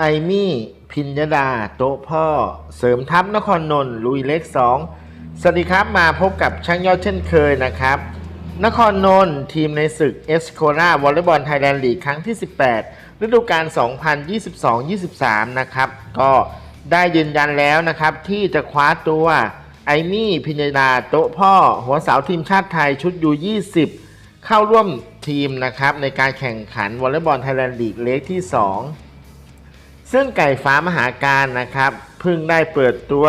ไอมี่ พิญญดา โต๊ะพ่อ เสริมทัพนครนนท์ลุยเล็ก2สวัสดีครับมาพบกับช่างยอดเช่นเคยนะครับ นครนนท์ทีมในศึกเอสโคราวอลเลย์บอลไทยแลนด์ลีกครั้งที่ 18 ฤดูกาล 2022-23 นะครับ ก็ได้ยืนยันแล้วนะครับ ที่จะคว้าตัวไอมี่ พิญญดา โต๊ะพ่อ หัวสาวทีมชาติไทยชุดยู20 เข้าร่วมทีมนะครับในการแข่งขันวอลเลย์บอลไทยแลนด์ลีกเล็กที่ 2 ซึ่งไก่ฟ้ามหาการนะครับเพิ่งได้เปิดตัว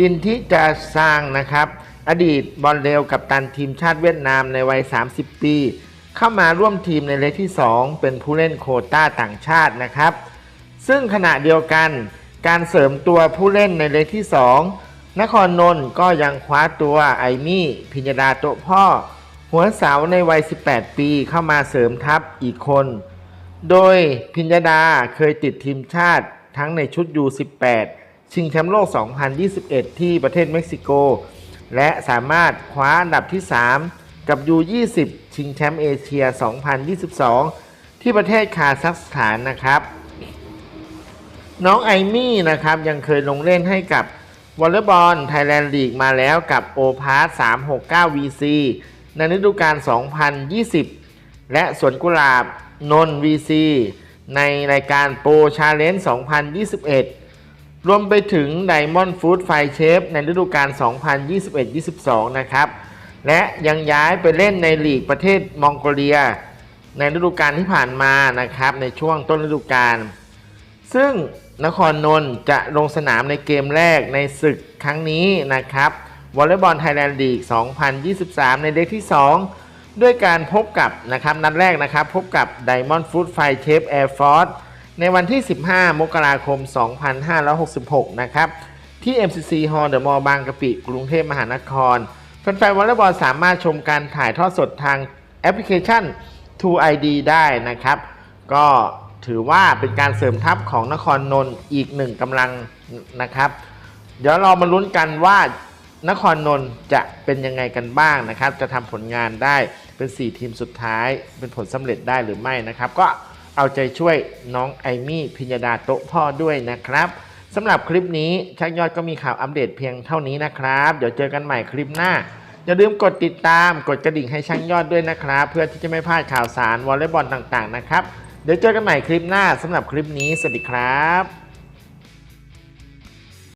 ดินทิจาสร้างนะครับ อดีตบอลเร็วกับตันทีมชาติเวียดนามในวัย 30 ปี เข้ามาร่วมทีมในเลกที่ 2 เป็นผู้เล่นโคต้าต่างชาตินะครับ ซึ่งขณะเดียวกันการเสริมตัวผู้เล่นในเลกที่ 2 นครนนท์ก็ยังคว้าตัวไอมี่ พิญญดาโตพ่อ หัวเสาในวัย 18 ปีเข้ามาเสริมทัพอีกคน โดยพิญญดาเคยติดทีมชาติทั้งในชุด U18 ชิงแชมป์โลก 2021 ที่ประเทศเม็กซิโก และสามารถคว้าอันดับที่ 3 กับ U20 ชิงแชมป์เอเชีย 2022 ที่ประเทศคาซัคสถานนะครับ น้องไอมี่นะครับยังเคยลงเล่นให้กับวอลเลย์บอลไทยแลนด์ลีกมาแล้วกับโอพาร์369 VC ในฤดูกาล 2020 และสวนกุหลาบ นนท์ VC ในรายการโปรชาเลนจ์2021 รวมไปถึง Diamond Food f i r e Chef ในฤดูกาล 2021-22 นะครับ และยังย้ายไปเล่นในลีกประเทศมองโกเลีย ในฤดูกาลที่ผ่านมานะครับ ในช่วงต้นฤดูกาล ซึ่งนครนนท์จะลงสนามในเกมแรกในศึกครั้งนี้นะครับวอลเลย์บอลไทยแลนด์ลีก 2023 ในเล็กที่ 2 ด้วยการพบกับนะครับนัดแรกนะครับ พบกับ Diamond Food f i r e Chef Air Force ในวันที่ 15 มกราคม 2566 นะครับ ที่ MCC Hall The Mall บางกะปิ กรุงเทพมหานคร แฟนๆวอลเลย์บอลสามารถชมการถ่ายทอดสดทางแอปพลิเคชัน True ID ได้นะครับ ก็ถือว่าเป็นการเสริมทัพของนครนนท์อีกหนึ่งกำลังนะครับ เดี๋ยวเรามาลุ้นกันว่านครนนท์จะเป็นยังไงกันบ้างนะครับ จะทำผลงานได้ เป็น 4 ทีมสุดท้ายเป็นผลสำเร็จได้หรือไม่นะครับ ก็เอาใจช่วยน้องไอมี่พิญญดาโต๊ะพ่อด้วยนะครับสำหรับคลิปนี้ช่างยอดก็มีข่าวอัปเดตเพียงเท่านี้นะครับ เดี๋ยวเจอกันใหม่คลิปหน้า อย่าลืมกดติดตามกดกระดิ่งให้ช่างยอดด้วยนะครับ เพื่อที่จะไม่พลาดข่าวสารวอลเลย์บอลต่างๆนะครับ เดี๋ยวเจอกันใหม่คลิปหน้าสำหรับคลิปนี้สวัสดีครับ